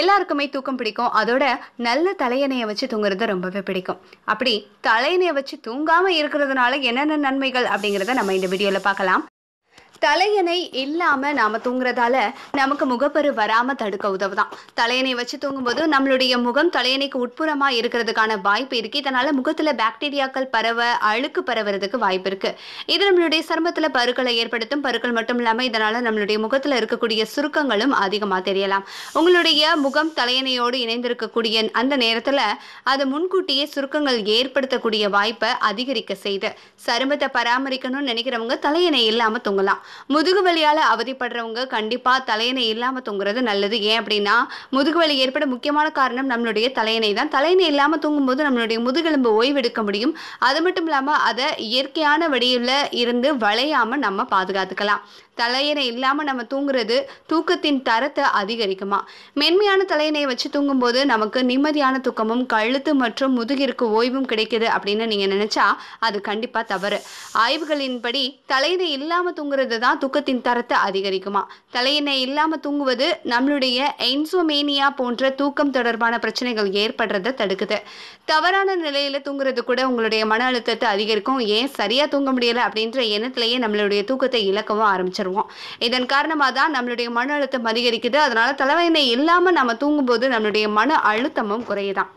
எல்லாருக்குமே தூக்கம் பிடிக்கும். அதோட நல்ல தலையணையை வச்சு தூங்குறது ரொம்பவே பிடிக்கும். அப்படி தலையணையை வச்சு தூங்காமல் இருக்கிறதுனால என்னென்ன நன்மைகள் அப்படிங்கிறத நம்ம இந்த வீடியோவில் பார்க்கலாம். தலையணை இல்லாம நாம தூங்குறதால நமக்கு முகப்பரு வராம தடுக்க உதவுதான். தலையணை வச்சு தூங்கும்போது நம்மளுடைய முகம் தலையணைக்கு உட்புறமா இருக்கிறதுக்கான வாய்ப்பு இருக்கு. இதனால முகத்துல பாக்டீரியாக்கள் பரவ அழுக்கு பரவுறதுக்கு வாய்ப்பு இருக்கு. இது நம்மளுடைய சருமத்துல பருக்களை ஏற்படுத்தும். பருக்கள் மட்டும் இல்லாம இதனால நம்மளுடைய முகத்துல இருக்கக்கூடிய சுருக்கங்களும் அதிகமா தெரியலாம். உங்களுடைய முகம் தலையணையோடு இணைந்திருக்கக்கூடிய அந்த நேரத்துல அது முன்கூட்டியே சுருக்கங்கள் ஏற்படுத்தக்கூடிய வாய்ப்பை அதிகரிக்க செய்து சருமத்தை பராமரிக்கணும்னு நினைக்கிறவங்க தலையணை இல்லாம தூங்கலாம். முதுகுவலியால் அவதிப்படுறவங்க கண்டிப்பாக தலையணை இல்லாமல் தூங்குறது நல்லது. ஏன் அப்படின்னா முதுகு வலி ஏற்பட முக்கியமான காரணம் நம்மளுடைய தலையணை தான். தலையணை இல்லாமல் தூங்கும்போது நம்மளுடைய முதுகெலும்பு ஓய்வெடுக்க முடியும். அது மட்டும் இல்லாமல் அதை இயற்கையான வடிவில் இருந்து வளையாமல் நம்ம பாதுகாத்துக்கலாம். தலையணை இல்லாமல் நம்ம தூங்குறது தூக்கத்தின் தரத்தை அதிகரிக்குமா? மென்மையான தலையணையை வச்சு தூங்கும்போது நமக்கு நிம்மதியான தூக்கமும் கழுத்து மற்றும் முதுகிற்கு ஓய்வும் கிடைக்குது அப்படின்னு நீங்கள் நினச்சா அது கண்டிப்பாக தவறு. ஆய்வுகளின்படி தலையணை இல்லாமல் தூங்குறது தான் தூக்கத்தின் தரத்தை அதிகரிக்குமா? தலையெண்ணெய் இல்லாம தூங்குவது நம்மளுடைய என்சோமேனியா போன்ற தூக்கம் தொடர்பான பிரச்சனைகள் ஏற்படுறதை தடுக்குது. தவறான நிலையில தூங்குறது கூட உங்களுடைய மன அழுத்தத்தை அதிகரிக்கும். ஏன் சரியா தூங்க முடியல அப்படின்ற எண்ணத்திலேயே நம்மளுடைய தூக்கத்தை இழக்கவும் ஆரம்பிச்சிருவோம். இதன் காரணமாக தான் நம்மளுடைய மன அழுத்தம் அதிகரிக்குது. அதனால தலைவனை இல்லாம நம்ம தூங்கும்போது நம்மளுடைய மன அழுத்தமும் குறையுதான்.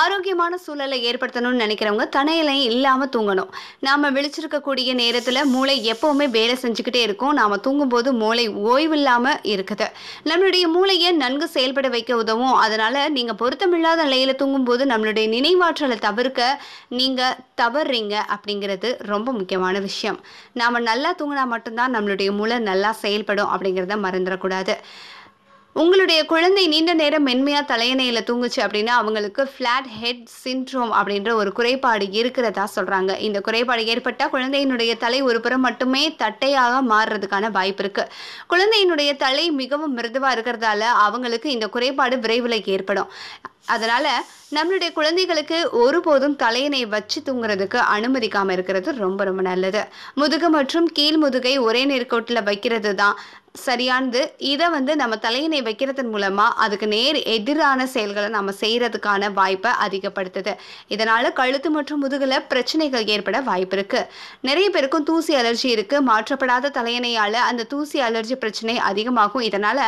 ஆரோக்கியமான சூழலை ஏற்படுத்தணும்னு நினைக்கிறவங்க தனையிலையும் இல்லாமல் தூங்கணும். நாம் விழிச்சிருக்கக்கூடிய நேரத்தில் மூளை எப்போவுமே வேலை செஞ்சுக்கிட்டே இருக்கும். நாம் தூங்கும்போது மூளை ஓய்வில்லாமல் இருக்குது. நம்மளுடைய மூளையை நன்கு செயல்பட வைக்க உதவும். அதனால் நீங்கள் பொருத்தமில்லாத நிலையில் தூங்கும்போது நம்மளுடைய நினைவாற்றலை தவிர்க்க நீங்கள் தவறுறீங்க அப்படிங்கிறது ரொம்ப முக்கியமான விஷயம். நாம் நல்லா தூங்கினா மட்டும்தான் நம்மளுடைய மூளை நல்லா செயல்படும் அப்படிங்கிறத மறந்துடக்கூடாது. உங்களுடைய குழந்தை நீண்ட நேரம் மென்மையாக தலையணையில் தூங்குச்சு அப்படின்னா அவங்களுக்கு ஃப்ளாட் ஹெட் சின்ட்ரோம் அப்படின்ற ஒரு குறைபாடு இருக்கிறதா சொல்கிறாங்க இந்த குறைபாடு ஏற்பட்டால் குழந்தையினுடைய தலை ஒரு புறம் மட்டுமே தட்டையாக மாறுறதுக்கான வாய்ப்பு இருக்குது குழந்தையினுடைய தலை மிகவும் மிருதுவாக இருக்கிறதால அவங்களுக்கு இந்த குறைபாடு விரைவில் ஏற்படும். அதனால் நம்மளுடைய குழந்தைகளுக்கு ஒருபோதும் தலையணை வச்சு தூங்குறதுக்கு அனுமதிக்காமல் இருக்கிறது ரொம்ப ரொம்ப நல்லது. முதுகு மற்றும் கீழ் முதுகை ஒரே நேர்கோட்டில் வைக்கிறது தான் சரியானது. இதை வந்து நம்ம தலையினை வைக்கிறதன் மூலமாக அதுக்கு நேர் எதிரான செயல்களை நம்ம செய்கிறதுக்கான வாய்ப்பை அதிகப்படுத்துது. இதனால் கழுத்து மற்றும் முதுகில் பிரச்சனைகள் ஏற்பட வாய்ப்பு இருக்குது நிறைய பேருக்கும் தூசி அலர்ஜி இருக்குது மாற்றப்படாத தலையணையால் அந்த தூசி அலர்ஜி பிரச்சனை அதிகமாகும். இதனால்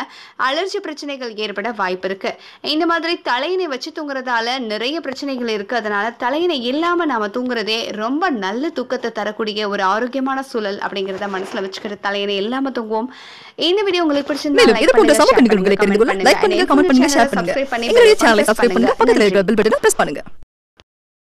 அலர்ஜி பிரச்சனைகள் ஏற்பட வாய்ப்பு இருக்குது இந்த மாதிரி தலையணை வச்சு தூங்குறதால நிறைய பிரச்சனைகள் இருக்குது அதனால் தலையணை இல்லாமல் நாம் தூங்குறதே ரொம்ப நல்ல தூக்கத்தை தரக்கூடிய ஒரு ஆரோக்கியமான சூழல் அப்படிங்கிறத மனசில் வச்சுக்கிற தலையணை இல்லாமல் தூங்குவோம். இந்த வீடியோ உங்களுக்கு பிடிச்சிருந்தா லைக் பண்ணுங்க. கமெண்ட் பண்ணுங்க ஷேர் பண்ணுங்க. சப்ஸ்கிரைப் பண்ணுங்க.